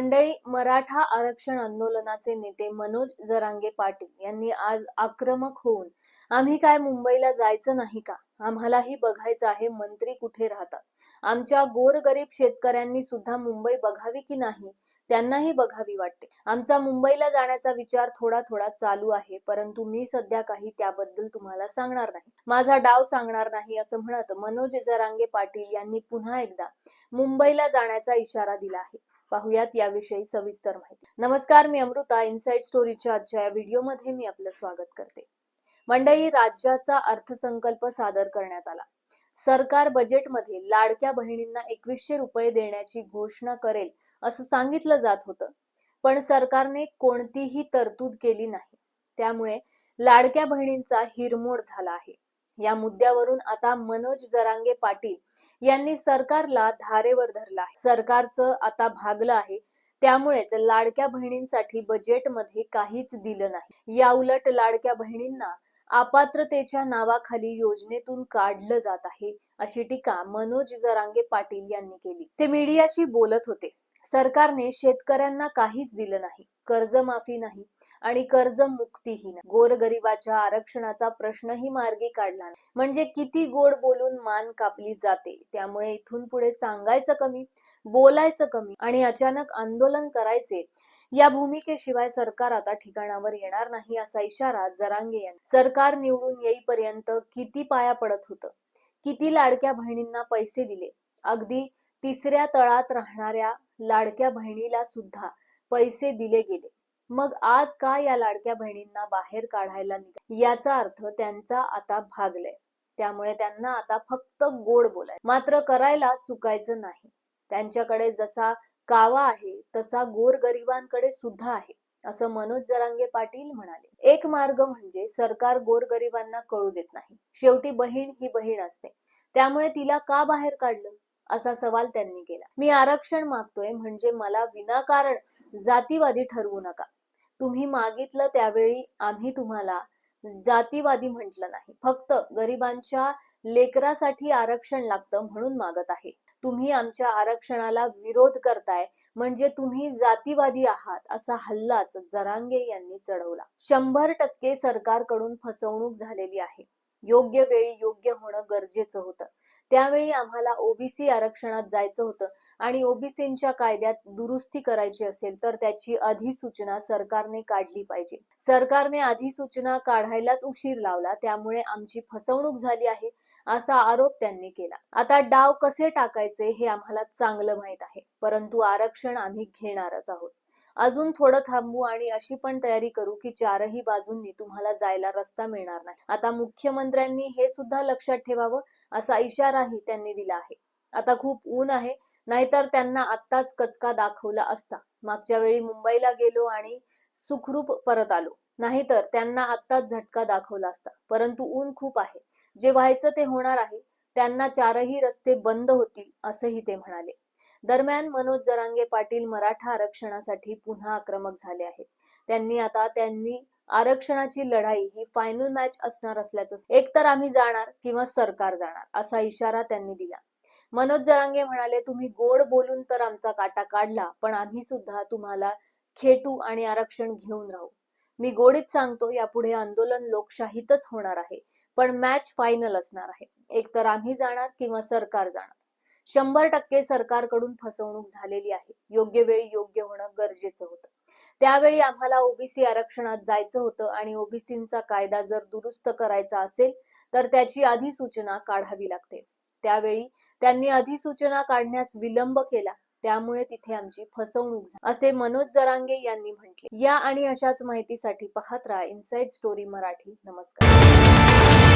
मंडळी मराठा आरक्षण आंदोलनाचे नेते मनोज जरांगे पाटील यांनी आज आक्रमक होऊन आम्ही काय मुंबईला जायचं नाही का? आम्हालाही बघायचं आहे मंत्री कुठे राहतात. आमच्या गोरगरीब शेतकऱ्यांनी सुद्धा मुंबई बघावी की नाही? त्यांनाही बघावी वाटते. आमचा मुंबईला जाण्याचा विचार थोडा थोडा चालू आहे परंतु मी सध्या काही त्याबद्दल तुम्हाला सांगणार नाही. माझा डाव सांगणार नाही असं म्हणत मनोज जरांगे पाटील यांनी पुन्हा एकदा मुंबईला जाण्याचा इशारा दिला आहे. पाहुयात याविषयी सविस्तर माहिती. नमस्कार मी अमृता. इनसाइड स्टोरीच्या आजच्या या व्हिडिओमध्ये मी आपलं स्वागत करते. मंडळी राज्याचा अर्थसंकल्प सादर करण्यात आला. सरकार बजेटमध्ये लाडक्या बहिणींना एकवीसशे रुपये देण्याची घोषणा करेल असं सांगितलं जात होतं. पण सरकारने कोणतीही तरतूद केली नाही. त्यामुळे लाडक्या बहिणींचा हिरमोड झाला आहे. या मुद्द्यावरून आता मनोज जरांगे पाटील यांनी सरकारला धारेवर धरलं आहे. सरकारचं आता भागलं आहे. त्यामुळेच लाडक्या बहिणींसाठी बजेटमध्ये काहीच दिलं नाही. या उलट लाडक्या बहिणींना अपात्रतेच्या नावाखाली योजनेतून काढलं जात आहे अशी टीका मनोज जरांगे पाटील यांनी केली. ते मीडियाशी बोलत होते. सरकारने शेतकऱ्यांना काहीच दिलं नाही. कर्जमाफी नाही. आणि कर्ज मुक्तीही नाही गोरगरिबाच्या आरक्षणाचा प्रश्नही मार्गी काढला नाही. म्हणजे किती गोड बोलून मान कापली जाते त्यामुळे इथून पुढे सांगायचं कमी बोलायचं कमी आणि अचानक आंदोलन करायचे या भूमिकेशिवाय सरकार आता ठिकाणावर येणार नाही असा इशारा जरांगे यांनी. सरकार निवडून येईपर्यंत किती पाया पडत होतं? किती लाडक्या बहिणींना पैसे दिले? अगदी तिसऱ्या तळात राहणाऱ्या लाडक्या बहिणीला सुद्धा पैसे दिले गेले. मग आज का या लाडक्या बहिणींना बाहेर काढायला निघा याचा अर्थ त्यांचा आता भागलाय. त्यामुळे त्यांना आता फक्त गोड बोलाय मात्र करायला चुकायचं नाही. त्यांच्याकडे जसा कावा आहे तसा गोरगरिबांकडे सुद्धा आहे असं मनोज जरांगे पाटील म्हणाले. एक मार्ग म्हणजे सरकार गोरगरिबांना कळू देत नाही. शेवटी बहीण ही बहीण असते. त्यामुळे तिला का बाहेर काढलं? असा सवाल त्यांनी केला. मी आरक्षण मागतोय म्हणजे मला विनाकारण जातीवादी ठरवू नका. तुम्ही मागितलं त्यावेळी आम्ही तुम्हाला जातीवादी म्हटलं नाही. फक्त गरिबांच्या लेकरासाठी आरक्षण लागतं म्हणून मागत आहे. तुम्ही आमच्या आरक्षणाला विरोध करताय म्हणजे तुम्ही जातीवादी आहात असा हल्लाच जरांगे यांनी चढवला. शंभर टक्के सरकारकडून फसवणूक झालेली आहे. योग्य वेळी योग्य होणं गरजेचं होतं. त्यावेळी आम्हाला ओबीसी आरक्षणात जायचं होतं आणि ओबीसींच्या कायद्यात दुरुस्ती करायची असेल तर त्याची अधिसूचना सरकारने काढली पाहिजे. सरकारने अधिसूचना काढायलाच उशीर लावला त्यामुळे आमची फसवणूक झाली आहे असा आरोप त्यांनी केला. आता डाव कसे टाकायचे हे आम्हाला चांगलं माहीत आहे परंतु आरक्षण आम्ही घेणारच आहोत. अजून थोडं थांबू आणि अशी पण तयारी करू की चारही बाजूंनी तुम्हाला जायला रस्ता मिळणार नाही. आता मुख्यमंत्र्यांनी हे सुद्धा लक्षात ठेवावं असा इशाराही त्यांनी दिला आहे. आता खूप ऊन आहे नाहीतर त्यांना आत्ताच कचका दाखवला असता. मागच्या वेळी मुंबईला गेलो आणि सुखरूप परत आलो. नाहीतर त्यांना आत्ताच झटका दाखवला असता. परंतु ऊन खूप आहे. जे व्हायचं ते होणार आहे. त्यांना चारही रस्ते बंद होतील असंही ते म्हणाले. दरम्यान मनोज जरांगे पाटील मराठा आरक्षणासाठी पुन्हा आक्रमक झाले आहेत. त्यांनी आता त्यांनी आरक्षणाची लढाई ही फायनल मॅच असणार असल्याचं एकतर आम्ही जाणार किंवा सरकार जाणार असा इशारा त्यांनी दिला. मनोज जरांगे म्हणाले तुम्ही गोड बोलून तर आमचा काटा काढला पण आम्ही सुद्धा तुम्हाला खेटू आणि आरक्षण घेऊन राहू. मी गोडीत सांगतो यापुढे आंदोलन लोकशाहीतच होणार आहे पण मॅच फायनल असणार आहे. एकतर आम्ही जाणार किंवा सरकार जाणार. शंभर टक्के सरकारकडून फसवणूक झालेली आहे. योग्य वेळी योग्य होणं गरजेचं होतं. त्यावेळी आम्हाला ओबीसी आरक्षणात जायचं होतं आणि ओबीसींचा कायदा जर दुरुस्त करायचा असेल तर त्याची अधिसूचना काढावी लागते. त्यावेळी त्यांनी अधिसूचना काढण्यास विलंब केला. त्यामुळे तिथे आमची फसवणूक झाली असे मनोज जरांगे यांनी म्हटले. या आणि अशाच माहितीसाठी पाहत राहा इनसाइड स्टोरी मराठी. नमस्कार.